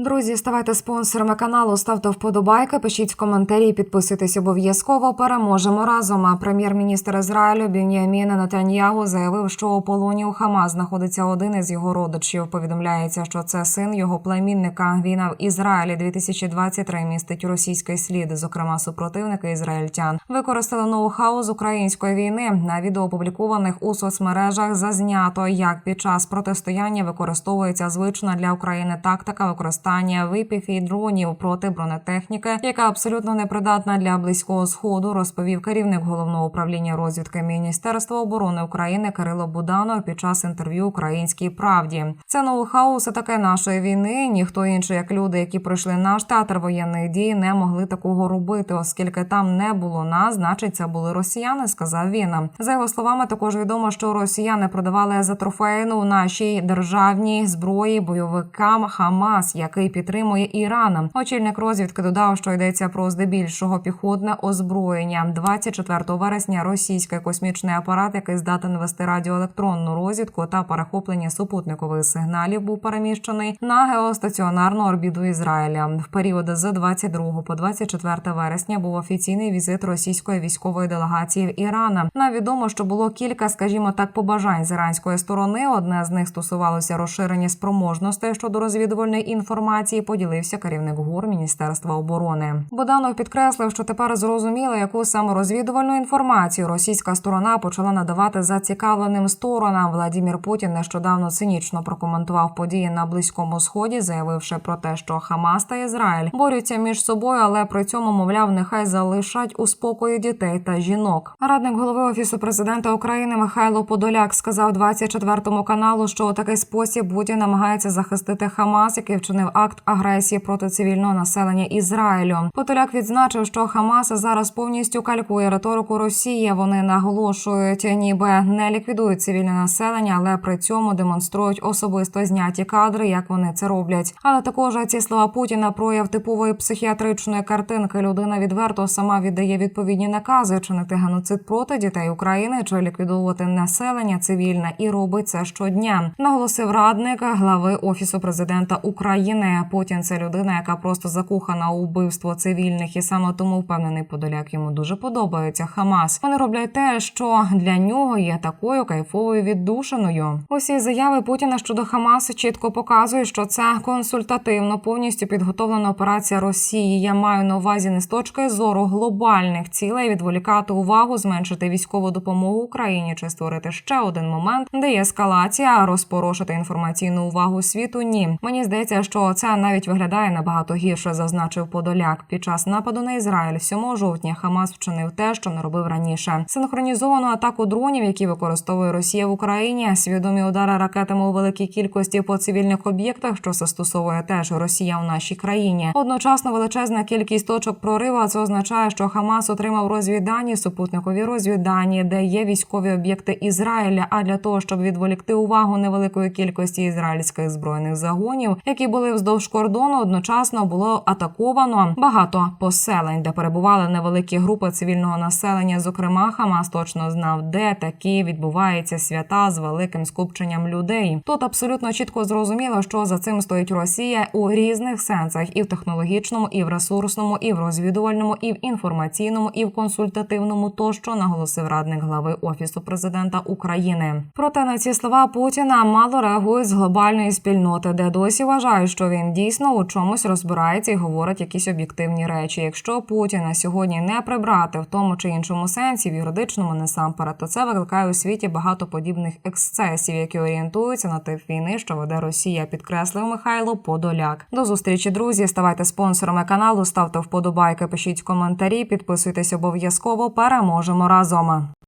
Друзі, ставайте спонсорами каналу, ставте вподобайки, пишіть коментарі, підписуйтесь обов'язково. Переможемо разом. А Прем'єр-міністр Ізраїлю Бін'ямін Натаньягу заявив, що у полоні у Хамас знаходиться один із його родичів. Повідомляється, що це син його племінника. Війна в Ізраїлі 2023 містить російський слід. Зокрема, супротивники ізраїльтян використали ноу-хау з української війни. На відео опублікованих у соцмережах зазнято, як під час протистояння використовується звична для України тактика використання випів і дронів проти бронетехніки, яка абсолютно непридатна для близького сходу, розповів керівник головного управління розвідки Міністерства оборони України Кирило Буданов під час інтерв'ю Українській правді. Це ноу-хау все таке нашої війни. Ніхто інший, як люди, які пройшли наш театр воєнних дій, не могли такого робити, оскільки там не було нас, значить, це були росіяни. Сказав він. За його словами, також відомо, що росіяни продавали за трофейну нашій державній зброї бойовикам Хамас, який підтримує Іран. Очільник розвідки додав, що йдеться про здебільшого піхотне озброєння. 24 вересня російський космічний апарат, який здатен вести радіоелектронну розвідку та перехоплення супутникових сигналів, був переміщений на геостаціонарну орбіту Ізраїля. В період з 22 по 24 вересня був офіційний візит російської військової делегації в Іран. Нам відомо, що було кілька, скажімо так, побажань з іранської сторони. Одне з них стосувалося розширення спроможностей щодо розвідувальної інформації. Поділився керівник ГУР Міністерства оборони. Боданов підкреслив, що тепер зрозуміло, яку саме розвідувальну інформацію російська сторона почала надавати зацікавленим сторонам. Владімір Путін нещодавно цинічно прокоментував події на близькому сході, заявивши про те, що Хамас та Ізраїль борються між собою, але при цьому мовляв, нехай залишать у спокої дітей та жінок. Радник голови офісу президента України Михайло Подоляк сказав 24 каналу, що у такий спосіб Путін намагається захистити Хамас, який вчинив акт агресії проти цивільного населення Ізраїлю. Подоляк відзначив, що Хамас зараз повністю калькує риторику Росії. Вони наголошують, ніби не ліквідують цивільне населення, але при цьому демонструють особисто зняті кадри, як вони це роблять. Але також ці слова Путіна прояв типової психіатричної картинки. Людина відверто сама віддає відповідні накази чинити геноцид проти дітей України чи ліквідовувати населення цивільне і робить це щодня. Наголосив радник глави офісу президента України. Путін це людина, яка просто закохана у вбивство цивільних, і саме тому впевнений Подоляк йому дуже подобається. Хамас. Вони роблять те, що для нього є такою кайфовою віддушиною. Усі заяви Путіна щодо Хамасу чітко показують, що це консультативно повністю підготовлена операція Росії. Я маю на увазі не з точки зору глобальних цілей відволікати увагу, зменшити військову допомогу Україні чи створити ще один момент, де є ескалація, розпорошити інформаційну увагу світу. Ні, мені здається, що це навіть виглядає набагато гірше, зазначив Подоляк. Під час нападу на Ізраїль 7 жовтня Хамас вчинив те, що не робив раніше. Синхронізовану атаку дронів, які використовує Росія в Україні, свідомі удари ракетами у великій кількості по цивільних об'єктах, що застосовує теж Росія в нашій країні. Одночасно величезна кількість точок прориву. Це означає, що Хамас отримав розвіддані, супутникові розвіддані, де є військові об'єкти Ізраїля. А для того, щоб відволікти увагу невеликої кількості ізраїльських збройних загонів, які були вздовж кордону, одночасно було атаковано багато поселень, де перебували невеликі групи цивільного населення. Зокрема, Хамас точно знав, де такі відбуваються свята з великим скупченням людей. Тут абсолютно чітко зрозуміло, що за цим стоїть Росія у різних сенсах, і в технологічному, і в ресурсному, і в розвідувальному, і в інформаційному, і в консультативному, тощо наголосив радник глави офісу президента України. Проте на ці слова Путіна мало реагують з глобальної спільноти, де досі вважають, що він дійсно у чомусь розбирається і говорить якісь об'єктивні речі. Якщо Путіна сьогодні не прибрати в тому чи іншому сенсі, в юридичному насамперед, то це викликає у світі багато подібних ексцесів, які орієнтуються на тип війни, що веде Росія, підкреслив Михайло Подоляк. До зустрічі, друзі. Ставайте спонсорами каналу, ставте вподобайки, пишіть коментарі, підписуйтесь обов'язково. Переможемо разом.